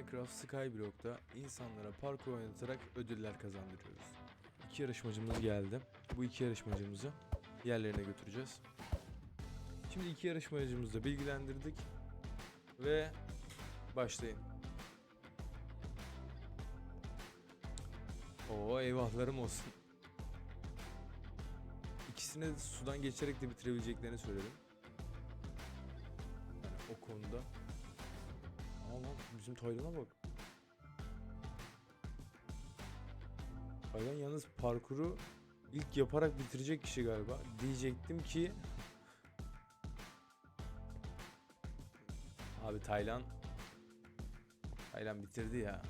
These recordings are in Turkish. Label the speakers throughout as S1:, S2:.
S1: Minecraft Skyblock'ta insanlara parkur oynatarak ödüller kazandırıyoruz. İki yarışmacımız geldi. Bu iki yarışmacımızı yerlerine götüreceğiz. Şimdi iki yarışmacımızı da bilgilendirdik. Ve başlayın. Oo eyvahlarım olsun. İkisine de sudan geçerek de bitirebileceklerini söyledim. Yani o konuda. Bizim Taylan'a bak. Taylan yalnız parkuru ilk yaparak bitirecek kişi galiba. Diyecektim ki Abi Taylan Taylan bitirdi ya.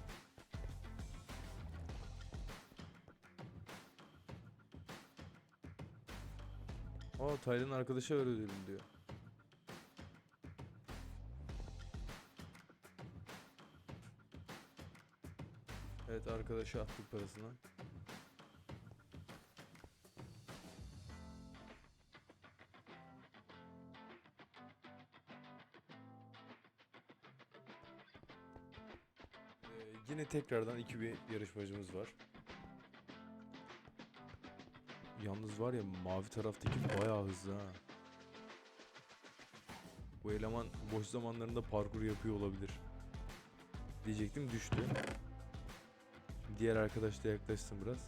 S1: Aa Taylan arkadaşa öyle diyor. Evet arkadaşa attık parasını. Ee, yine tekrardan iki bir yarışmacımız var. Yalnız var ya mavi taraftaki bayağı hızlı ha. Bu eleman boş zamanlarında parkur yapıyor olabilir. Diyecektim düştü. Diğer arkadaş da yaklaşsın biraz.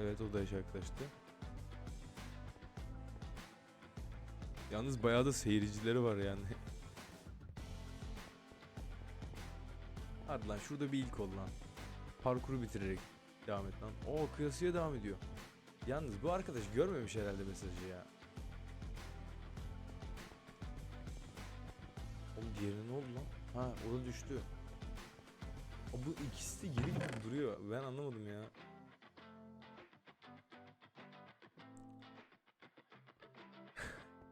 S1: Evet o da yaklaştı. Yalnız bayağı da seyircileri var yani. Hadi lan şurada bir ilk ol lan. Parkuru bitirerek devam et lan. Oo kıyasıya devam ediyor. Yalnız bu arkadaş görmemiş herhalde mesajı ya. Oğlum diğerine ne oldu lan? Ha o da düştü. Bu ikisi de geri gibi duruyor. Ben anlamadım ya.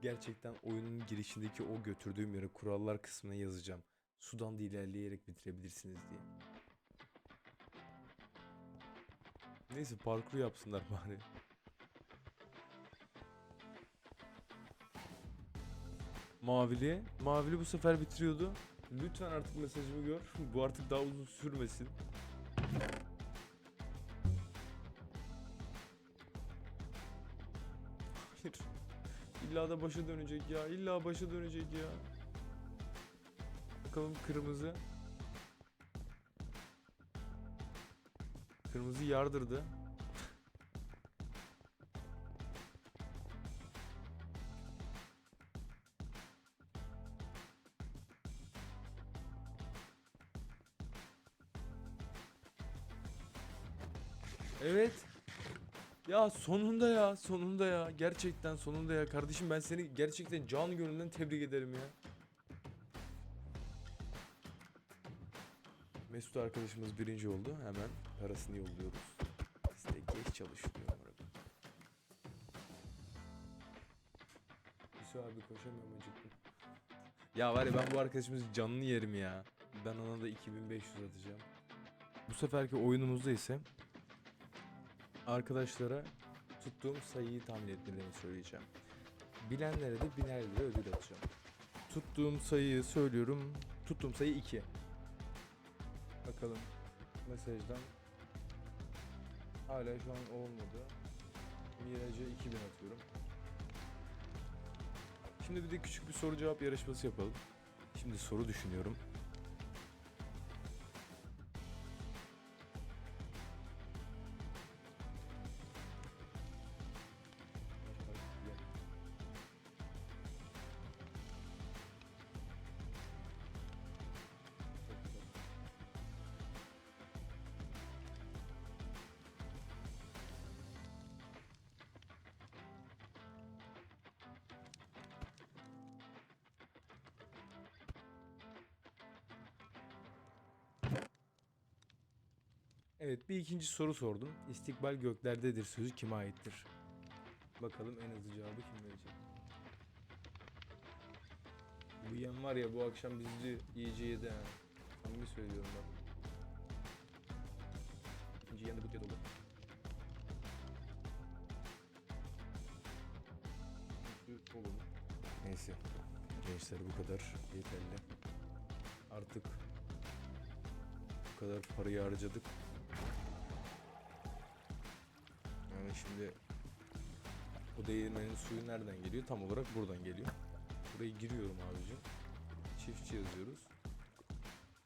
S1: Gerçekten oyunun girişindeki o götürdüğüm yere kurallar kısmına yazacağım. Sudan da ilerleyerek bitirebilirsiniz diye. Neyse parkur yapsınlar bari. Mavili. Mavili bu sefer bitiriyordu. Lütfen artık mesajımı gör. Bu artık daha uzun sürmesin. Hayır. İlla da başa dönecek ya. İlla başa dönecek ya. Bakalım kırmızı. Kırmızı yardırdı. Evet. Ya sonunda ya sonunda ya gerçekten sonunda ya kardeşim ben seni gerçekten can gönülden tebrik ederim ya. Mesut arkadaşımız birinci oldu hemen parasını yolluyoruz. Biz de geç çalışıyor umarım. Yusuf abi koşamıyorum acıktım. Ya var ya ben bu arkadaşımızın canını yerim ya. Ben ona da 2500 atacağım. Bu seferki oyunumuzda ise arkadaşlara tuttuğum sayıyı tahmin etmelerini söyleyeceğim. Bilenlere de biner lira ödül atacağım. Tuttuğum sayıyı söylüyorum. Tuttuğum sayı 2. Bakalım mesajdan. Hala şu an olmadı. Miraç'a 2000 atıyorum. Şimdi bir de küçük bir soru cevap yarışması yapalım. Şimdi soru düşünüyorum. Evet bir ikinci soru sordum. İstikbal göklerdedir sözü kime aittir? Bakalım en hızlı cevabı kim verecek? Bu yem var ya bu akşam bizi iyice yedi ha. Samimi söylüyorum bak. İkinci yem de bu dolu. Dolu. Neyse. gençler bu kadar yeterli. Artık bu kadar parayı harcadık. Yani şimdi o değirmenin suyu nereden geliyor? Tam olarak buradan geliyor. Buraya giriyorum abicim. Çiftçi yazıyoruz.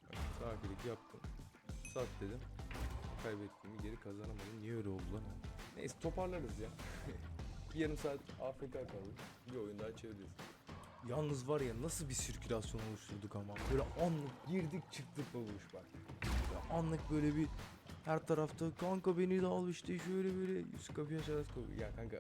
S1: Bak, Sakilik yaptım. Sat dedim. Kaybettiğimi geri kazanamadım. Niye öyle oldu lan? Neyse toparlarız ya. bir yarım saat AFK kaldık. Bir oyun daha çeviririz. Yalnız var ya nasıl bir sirkülasyon oluşturduk ama. Böyle anlık girdik çıktık bu iş bak. Ya anlık böyle bir her tarafta kanka beni de al işte şöyle böyle yüz kapıyı koy. Ya kanka